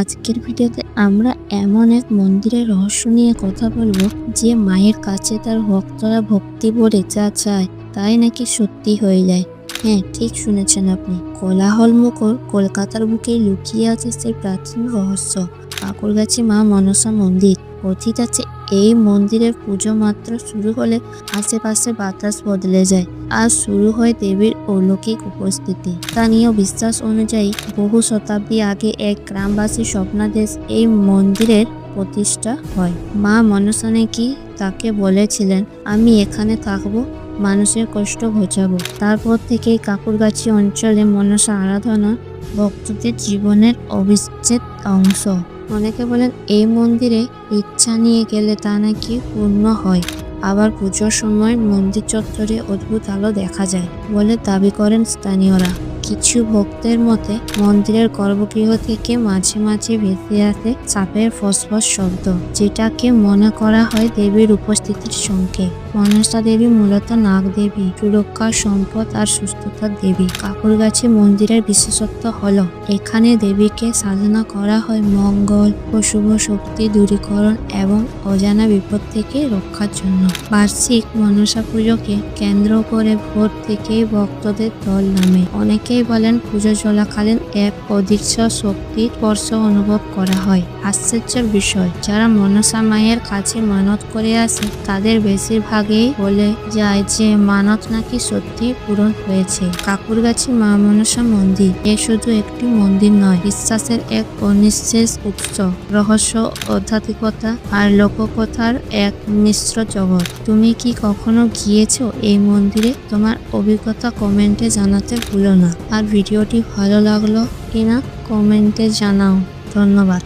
আজকের ভিডিওতে আমরা এমন এক মন্দিরের রহস্য নিয়ে কথা বলব, যে মায়ের কাছে তার ভক্তরা ভক্তি ভরে যা চায় তাই নাকি সত্যি হয়ে যায়। হ্যাঁ ঠিক শুনেছেন আপনি। কোলাহল মুখর কলকাতার বুকে লুকিয়ে আছে সেই প্রাচীন রহস্য। কাকুরগাছি মা মনসা মন্দির। কথিত আছে এই মন্দিরের পুজো মাত্র শুরু হলে আশেপাশে বাতাস বদলে যায় আর শুরু হয় দেবীর অলৌকিক উপস্থিতি। স্থানীয় বিশ্বাস অনুযায়ী বহু শতাব্দী আগে এক গ্রামবাসী স্বপ্নাদেশ এই মন্দিরের প্রতিষ্ঠা হয়। মা মনসা নাকি তাকে বলেছিলেন, আমি এখানে থাকব, মানুষের কষ্ট ঘোচাবো। তারপর থেকে কাকুরগাছি অঞ্চলে মনসা আরাধনা ভক্তদের জীবনের অবিচ্ছেদ অংশ। অনেকে বলেন, এই মন্দিরে ইচ্ছা নিয়ে গেলে তা নাকি পূর্ণ হয়। আবার পুজোর সময় মন্দির চত্বরে অদ্ভুত আলো দেখা যায় বলে দাবি করেন স্থানীয়রা। কিছু ভক্তের মতে মন্দিরের গর্ভগৃহ থেকে মাঝে মাঝে ভেসে আসে সাপের ফসফস শব্দ, যেটাকে মনে করা হয় দেবীর উপস্থিতির সংকেত মনসা দেবী মূলত নাগ দেবী সুরক্ষা, সম্পদ আর সুস্থতার দেবী। কাকুরগাছি মন্দিরের বিশেষত্ব হল, এখানে দেবীকে সাধনা করা হয় মঙ্গল ও শুভ শক্তি দূরীকরণ এবং অজানা বিপদ থেকে রক্ষার জন্য। বার্ষিক মনসা পুজোকে কেন্দ্র করে ভোর থেকেই ভক্তদের দল নামে। অনেকেই বলেন, পুজো চলাকালীন এক অদৃশ্য শক্তির স্পর্শ অনুভব করা হয়। আশ্চর্যের বিষয়, যারা মনসা মায়ের কাছে মানত করে আসে তাদের বেশিরভাগই বলে যায় যে মানত নাকি সত্যি পূরণ হয়েছে। কাকুরগাছি মা মনসা মন্দির, এ শুধু একটি মন্দির নয়, বিশ্বাসের এক অনিঃশেষ উৎস। রহস্য আধ্যাত্মিকতা আর লোককথার এক মিশ্র জগৎ। তুমি কি কখনো গিয়েছো এই মন্দিরে? তোমার অভিজ্ঞতা কমেন্টে জানাতে ভুলো না। আর ভিডিওটি ভালো লাগল কিনা কমেন্টে জানাও। ধন্যবাদ।